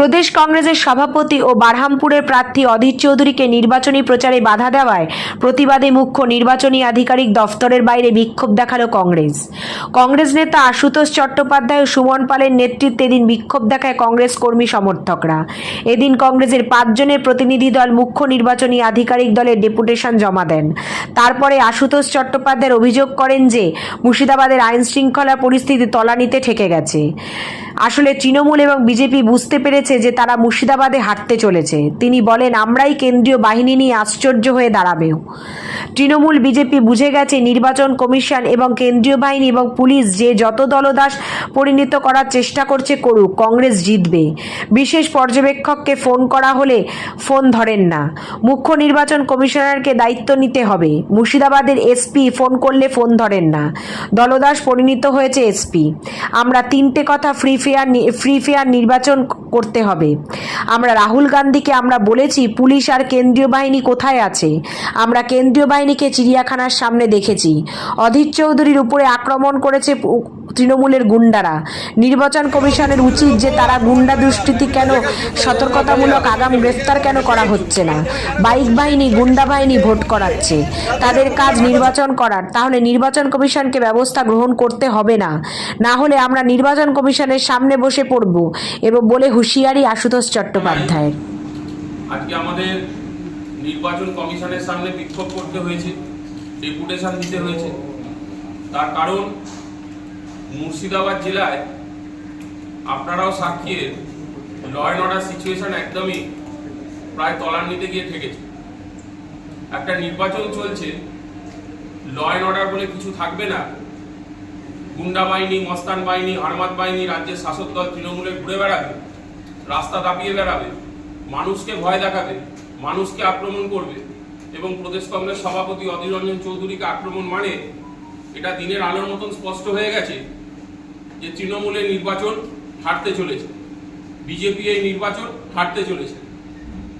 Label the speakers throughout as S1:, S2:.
S1: প্রদেশ কংগ্রেসের সভাপতি ও বারহামপুরের প্রার্থী অধীর চৌধুরীকে নির্বাচনী প্রচারে বাধা দেওয়ায় প্রতিবাদে মুখ্য নির্বাচনী আধিকারিক দফতরের বাইরে বিক্ষোভ দেখাল কংগ্রেস। কংগ্রেস নেতা আশুতোষ চট্টোপাধ্যায় ও সুমন পালের নেতৃত্বে এদিন বিক্ষোভ দেখায় কংগ্রেস কর্মী সমর্থকরা। এদিন কংগ্রেসের পাঁচজনের প্রতিনিধি দল মুখ্য নির্বাচনী আধিকারিক দলের ডেপুটেশন জমা দেন। তারপরে আশুতোষ চট্টোপাধ্যায়ের অভিযোগ করেন যে, মুর্শিদাবাদের আইন শৃঙ্খলা পরিস্থিতি তলানিতে ঠেকে গেছে। আসলে তৃণমূল এবং বিজেপি বুঝতে পেরেছে যে তারা মুর্শিদাবাদে হাঁটতে চলেছে। তিনি বলেন, আমরাই কেন্দ্রীয় বাহিনী নিয়ে আশ্চর্য হয়ে দাঁড়াবেও। তৃণমূল বিজেপি বুঝে গেছে নির্বাচন কমিশন এবং কেন্দ্রীয় বাহিনী এবং পুলিশ যে যত দলদাস পরিণত করার চেষ্টা করছে করুক, কংগ্রেস জিতবে। বিশেষ পর্যবেক্ষককে ফোন করা হলে ফোন ধরেন না। মুখ্য নির্বাচন কমিশনারকে দায়িত্ব নিতে হবে। মুর্শিদাবাদের এসপি ফোন করলে ফোন ধরেন না। দলদাস পরিণত হয়েছে এসপি। আমরা তিনটে কথা ফ্রি ফেয়ার ফ্রি ফেয়ার নির্বাচন করতে হবে। আমরা রাহুল গান্ধীকে আমরা বলেছি, পুলিশ আর কেন্দ্রীয় বাহিনী কোথায় আছে? আমরা কেন্দ্রীয় বাহিনীকে চিড়িয়াখানার সামনে দেখেছি। অধীর চৌধুরীর উপরে আক্রমণ করেছে তৃণমূলের গুন্ডারা। নির্বাচন কমিশনের উচিত যে তারা গুন্ডা দুষ্কৃতি কেন, সতর্কতামূলক আগাম গ্রেফতার কেন করা হচ্ছে না? বাইক বাহিনী, গুন্ডা বাহিনী ভোট করাচ্ছে। তাদের কাজ নির্বাচন করার। তাহলে নির্বাচন কমিশনকে ব্যবস্থা গ্রহণ করতে হবে না। না হলে আমরা নির্বাচন কমিশনের সামনে বসে পড়ব এবং বলে হুঁশিয়ারি আশুতোষ চট্টোপাধ্যায়ের।
S2: আজকে আমাদের নির্বাচন কমিশনের সামনে বিক্ষোভ করতে হয়েছে, ডেপুটেশন দিতে হয়েছে। তার কারণ মুর্শিদাবাদ জেলায় আপনারাও সাক্ষী ল অ্যান্ড অর্ডার সিচুয়েশন একদমই প্রায় তলান্নিতে গিয়ে ঠেকেছে। একটা নির্বাচন চলছে ল অ্যান্ড অর্ডার বলে কিছু থাকবে না। গুন্ডা বাহিনী, মস্তান বাহিনী, হারমাত বাহিনী, রাজ্যের শাসক দল তৃণমূলে ঘুরে বেড়াবে, রাস্তা দাপিয়ে বেড়াবে, মানুষকে ভয় দেখাবে, মানুষকে আক্রমণ করবে এবং প্রদেশ কংগ্রেস সভাপতি অধীর রঞ্জন চৌধুরীকে আক্রমণ মানে এটা দিনের আলোর মতন স্পষ্ট হয়ে গেছে। যে তৃণমূলের নির্বাচন হারতে চলেছে, বিজেপি এই নির্বাচন হারতে চলেছে।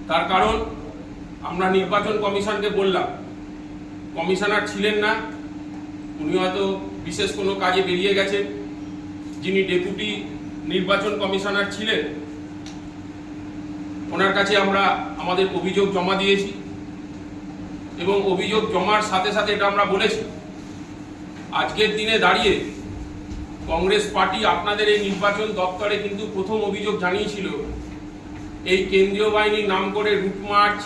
S2: তার কারণ, আমরা নির্বাচন কমিশনকে বললাম, কমিশনার ছিলেন না, উনি হয়তো বিশেষ কোনো কাজে বেরিয়ে গেছেন। যিনি ডেপুটি নির্বাচন কমিশনার ছিলেন, ওনার কাছে আমরা আমাদের অভিযোগ জমা দিয়েছি এবং অভিযোগ জমার সাথে সাথে এটা আমরা বলেছি। আজকের দিনে দাঁড়িয়ে কংগ্রেস পার্টি আপনাদের এই নির্বাচন দপ্তরে কিন্তু প্রথম অভিযোগ জানিয়েছিল। এই কেন্দ্রীয় বাহিনীর নাম করে রুট মার্চ,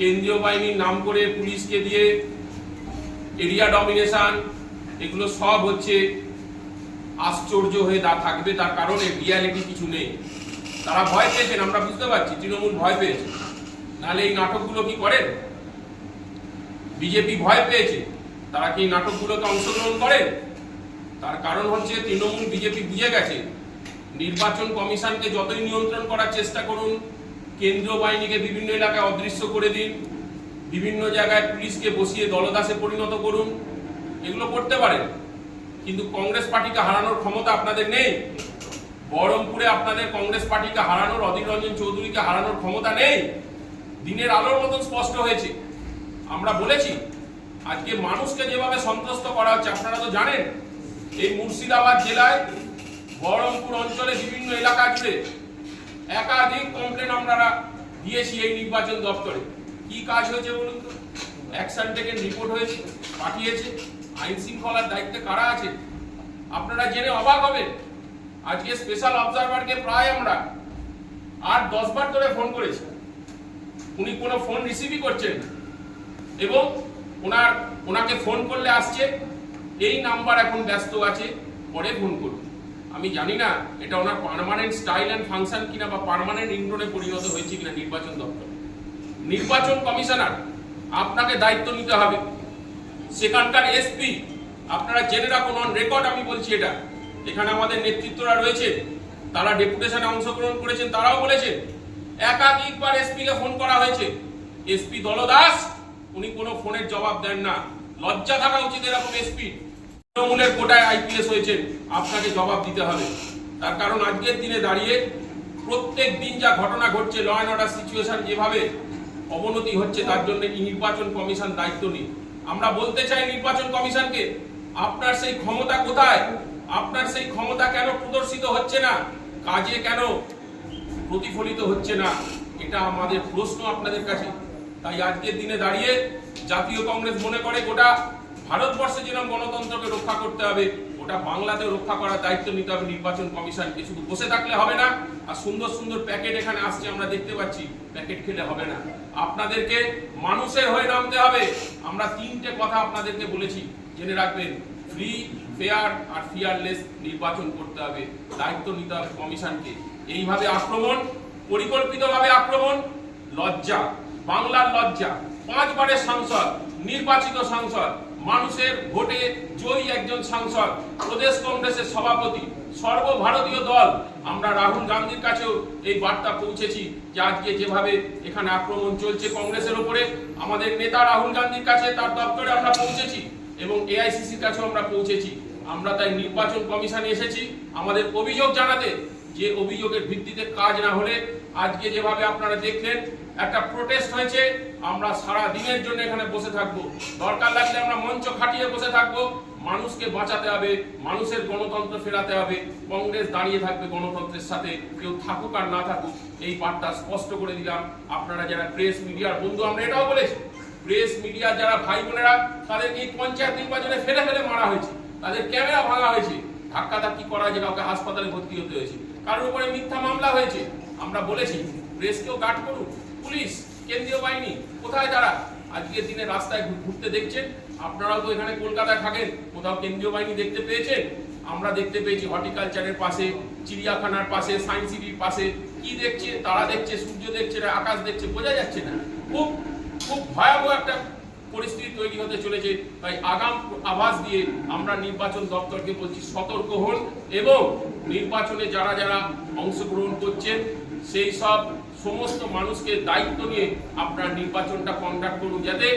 S2: কেন্দ্রীয় বাহিনীর নাম করে পুলিশকে দিয়ে এরিয়া ডমিনেশন, এগুলো সব হচ্ছে আশ্চর্য হয়ে দা থাকবে, তার কারণে রিয়ালিটি কিছু নেই। তারা ভয় পেয়েছেন, আমরা বুঝতে পারছি, তৃণমূল ভয় পেয়েছে। নাহলে এই নাটকগুলো কি করেন? বিজেপি ভয় পেয়েছে, তারা কি নাটকগুলোতে অংশগ্রহণ করেন? তার কারণ হচ্ছে তৃণমূল বিজেপি বুঝে গেছে, নির্বাচন কমিশনকে যতই নিয়ন্ত্রণ করার চেষ্টা করুন, কেন্দ্রীয় বাহিনীকে বিভিন্ন এলাকায় অদৃশ্য করে দিন, বিভিন্ন জায়গায় পুলিশকে বসিয়ে দলদাসে পরিণত করুন, এগুলো করতে পারেন। কিন্তু কংগ্রেস পার্টিকে হারানোর ক্ষমতা আপনাদের নেই। বহরমপুরে আপনাদের কংগ্রেস পার্টিকে হারানোর, অধীর রঞ্জন চৌধুরীকে হারানোর ক্ষমতা নেই। দিনের আলোর মতন স্পষ্ট হয়েছে। আমরা বলেছি, আজকে মানুষকে যেভাবে সন্ত্রস্ত করা হচ্ছে, আপনারা তো জানেন এই মুর্শিদাবাদ জেলায় বহরমপুর অঞ্চলে বিভিন্ন এলাকা জুড়ে একাধিক কমপ্লেন আমরা দিয়েছি এই নির্বাচন দপ্তরে। কি কাজ হয়েছে বলুন তো? অ্যাকশন থেকে রিপোর্ট হয়েছে, পাঠিয়েছে। আইন শৃঙ্খলার দায়িত্বে কারা আছে? আপনারা জেনে অবাক হবেন। আজকে স্পেশাল অবজারভারকে প্রায় আমরা আট দশ বার ধরে ফোন করেছি। উনি কোনো ফোন রিসিভই করছেন এবং ওনার, ওনাকে ফোন করলে আসছে এই নাম্বার এখন ব্যস্ত আছে, পরে ফোন করুন আমি জানি না, এটা ওনার পারমানেন্ট স্টাইল অ্যান্ড ফাংশন কিনা বা পার্মানেন্ট ইন্ডোনে পরিণত হয়েছে কিনা নির্বাচন দপ্তর। নির্বাচন কমিশনার, আপনাকে দায়িত্ব নিতে হবে। সেখানকার এসপি আপনারা জেনে রাখুন অন রেকর্ড আমি বলছি এটা। এখানে আমাদের নেতৃত্বরা রয়েছে তারা ডেপুটেশনে অংশগ্রহণ করেছেন, তারাও বলেছেন, একাধিকবার এসপি কে ফোন করা হয়েছে। এসপি দলদাস, উনি কোনো ফোনের জবাব দেন না। লজ্জা থাকা উচিত এরকম এসপি তৃণমূলের কোটায় আইপিএস হয়েছেন আপনাকে জবাব দিতে হবে। তার কারণ আজকের দিনে দাঁড়িয়ে প্রত্যেক দিন যা ঘটনা ঘটছে ল অ্যান্ড অর্ডার সিচুয়েশন যেভাবে অবনতি হচ্ছে, তার জন্য নির্বাচন কমিশন দায়িত্ব নিই আমরা বলতে চাই নির্বাচন কমিশনকে, আপনার সেই ক্ষমতা কোথায়? আপনার সেই ক্ষমতা কেন প্রদর্শিত হচ্ছে না? কাজে কেন প্রতিফলিত হচ্ছে না? এটা আমাদের প্রশ্ন আপনাদের কাছে। তাই আজকের দিনে দাঁড়িয়ে জাতীয় কংগ্রেস মনে করে গোটা ভারতবর্ষে যেরকম গণতন্ত্রকে রক্ষা করতে হবে, ওটা বাংলাতেও রক্ষা করার দায়িত্ব নিতে হবে নির্বাচন কমিশনকে শুধু বসে থাকলে হবে না, আর সুন্দর সুন্দর প্যাকেট এখানে আসছে, আমরা দেখতে পাচ্ছি, প্যাকেট খেলে হবে না। আপনাদেরকে মানুষের হয়ে নামতে হবে। আমরা তিনটে কথা আপনাদেরকে বলেছি, জেনে রাখবেন। ফ্রি ফেয়ার আর ফিয়ারলেস নির্বাচন করতে হবে। দায়িত্ব নিতে হবে কমিশনকে। এইভাবে আক্রমণ, পরিকল্পিতভাবে আক্রমণ, লজ্জা, বাংলার লজ্জা। পাঁচবারের সাংসদ, নির্বাচিত সাংসদ। মানুষের ভোটে জয়ী একজন সাংসদ, প্রদেশ কংগ্রেসের সভাপতি, সর্বভারতীয় দল। আমরা রাহুল গান্ধীর কাছেও এই বার্তা পৌঁছেছি যে আজকে যেভাবে এখানে আক্রমণ চলছে কংগ্রেসের উপরে আমাদের নেতা রাহুল গান্ধীর কাছে তার দপ্তরে আমরা পৌঁছেছি এবং এআইসিসির কাছেও আমরা পৌঁছেছি। আমরা তাই নির্বাচন কমিশনে এসেছি। আমাদের অভিযোগ জানাতে যে অভিযোগের ভিত্তিতে কাজ না হলে আজকে যেভাবে আপনারা দেখলেন একটা প্রোটেস্ট হয়েছে, আমরা সারা দিনের জন্য এখানে বসে থাকব। দরকার লাগলে আমরা মঞ্চ খাটিয়ে বসে থাকব। মানুষকে বাঁচাতে হবে, মানুষের গণতন্ত্র ফেরাতে হবে। কংগ্রেস দাঁড়িয়ে থাকবে গণতন্ত্রের সাথে, কেউ থাকুক আর না থাকুক, এই বার্তা স্পষ্ট করে দিলাম। আপনারা যারা প্রেস মিডিয়ার বন্ধু, আমরা এটাও বলেছি প্রেস মিডিয়ার যারা ভাই বোনেরা, তাদেরকে এই পঞ্চায়েত নির্বাচনে ফেলে ফেলে মারা হয়েছে। তাদের ক্যামেরা ভাঙা হয়েছে। ধাক্কা ধাক্কি করা হয়েছে কাউকে হাসপাতালে ভর্তি হতে হয়েছে। কারোর উপরে মিথ্যা মামলা হয়েছে। আমরা বলেছি প্রেসকেও গার্ড করুন পুলিশ, কেন্দ্রীয় বাহিনী, কোথায় তারা? আজকের দিনে রাস্তায় ঘুরতে দেখছেন। আপনারাও তো এখানে কলকাতায় থাকেন, কোথাও কেন্দ্রীয় বাহিনী দেখতে পেয়েছেন? আমরা দেখতে পেয়েছি হর্টিকালচারের পাশে, চিড়িয়াখানার পাশে, সায়েন্স সিটির পাশে। কি দেখছে? তারা দেখছে, সূর্য দেখছে না, আকাশ দেখছে, বোঝা যাচ্ছে না। খুব খুব ভয়াবহ একটা পরিস্থিতি তৈরি হতে চলেছে। তাই আগাম আভাস দিয়ে আমরা নির্বাচন দপ্তরকে বলছি, সতর্ক হন এবং নির্বাচনে যারা যারা অংশগ্রহণ করছেন, সেই সব সমস্ত মানুষকে দায়িত্ব নিয়ে আপনার নির্বাচনটা কন্ডাক্ট করুন যাতে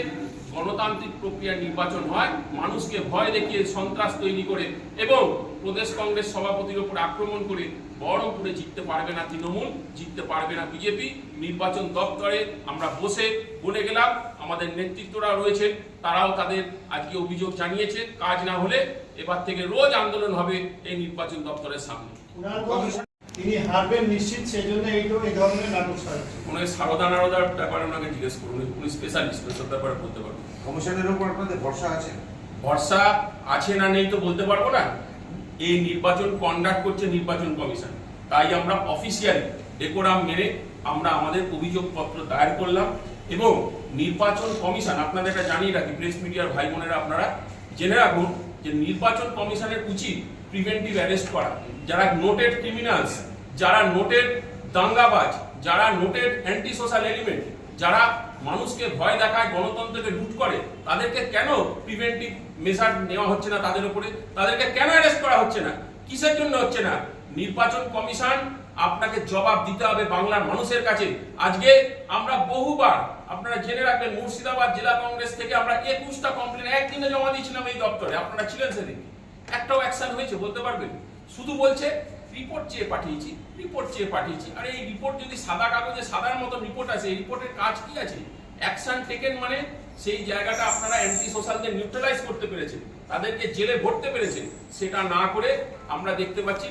S2: গণতান্ত্রিক প্রক্রিয়া নির্বাচন হয়, মানুষকে ভয় দেখিয়ে সন্ত্রাস তৈরি করে এবং প্রদেশ কংগ্রেস সভাপতির উপর আক্রমণ করে বহরমপুরে জিততে পারবে না তৃণমূল, জিততে পারবে না বিজেপি। নির্বাচন দপ্তরে আমরা বসে বলে গেলাম, আমাদের নেতৃত্বরা রয়েছেন, তারাও তাদের আজকে অভিযোগ জানিয়েছে। কাজ না হলে এবার থেকে রোজ আন্দোলন হবে এই নির্বাচন দপ্তরের সামনে।
S3: তিনি হারবেন নিশ্চিত সেই জন্য এই এই ধরনের নাটক সাজাচ্ছে।
S2: উনি সারদা নারদার ব্যাপারে ওনাকে জিজ্ঞেস করুন উনি স্পেশালিস্ট ওসব ব্যাপারে বলতে পারবেন।
S4: কমিশনের উপর আপনাদের ভরসা আছে?
S2: ভরসা আছে না নেই তো বলতে পারব না। এই নির্বাচন কন্ডাক্ট করছে নির্বাচন কমিশন। তাই আমরা অফিসিয়ালি ডেকোরাম মেরে আমরা আমাদের অভিযোগপত্র দায়ের করলাম এবং নির্বাচন কমিশন আপনাদের এটা জানিয়ে রাখি প্রেস মিডিয়ার ভাই বোনেরা আপনারা জেনে রাখুন যে নির্বাচন কমিশনের উচিত প্রিভেন্টিভ অ্যারেস্ট করা। যারা নোটেড ক্রিমিনালস যারা নোটেড দাঙ্গাবাজ, যারা নোটেড অ্যান্টি সোশ্যাল এলিমেন্ট যারা মানুষকে ভয় দেখায়, গণতন্ত্রকে লুট করে, তাদেরকে কেন প্রিভেন্টিভ মেজার নেওয়া হচ্ছে না তাদের উপরে? তাদেরকে কেন অ্যারেস্ট করা হচ্ছে না? কিসের জন্য হচ্ছে না? নির্বাচন কমিশন আপনাকে জবাব দিতে হবে বাংলার মানুষের কাছে। আজকে আমরা বহুবার আপনারা জেনে রাখবেন, মুর্শিদাবাদ জেলা কংগ্রেস থেকে আমরা একুশটা কমপ্লেন একদিনে জমা দিয়েছিলাম এই দপ্তরে। আপনারা ছিলেন সেদিন। একটাও অ্যাকশন হয়েছে, বলতে পারবেন? শুধু বলছে রিপোর্ট চেয়ে পাঠিয়েছি রিপোর্ট চেয়ে পাঠিয়েছি। আর এই রিপোর্ট যদি সাদা কাগজে, সাদার মতো রিপোর্ট আছে, এই রিপোর্টের কাজ কি আছে? অ্যাকশন টেকেন মানে সেই জায়গাটা আপনারা অ্যান্টি সোশ্যালদের নিউট্রালাইজ করতে পেরেছেন, তাদেরকে জেলে ভরতে পেরেছেন। সেটা না করে আমরা দেখতে পাচ্ছি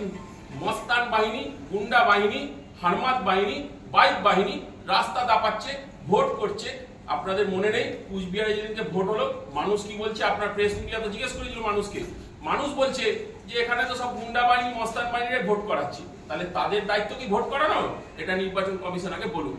S2: মস্তান বাহিনী, গুন্ডা বাহিনী, হারমাত বাহিনী, বাইক বাহিনী রাস্তা দাপাচ্ছে ভোট করছে, আপনাদের মনে নেই, কুচবিহারে যেদিনকে ভোট হলো, মানুষ কি বলছে? আপনার প্রেস মিডিয়া তো জিজ্ঞেস করেছিল মানুষকে। মানুষ বলছে যে, এখানে তো সব গুন্ডা বাহিনী, মস্তান বাহিনীরা ভোট করাচ্ছে। তাহলে তাদের দায়িত্ব কি ভোট করানো? এটা নির্বাচন কমিশন আগে বলুন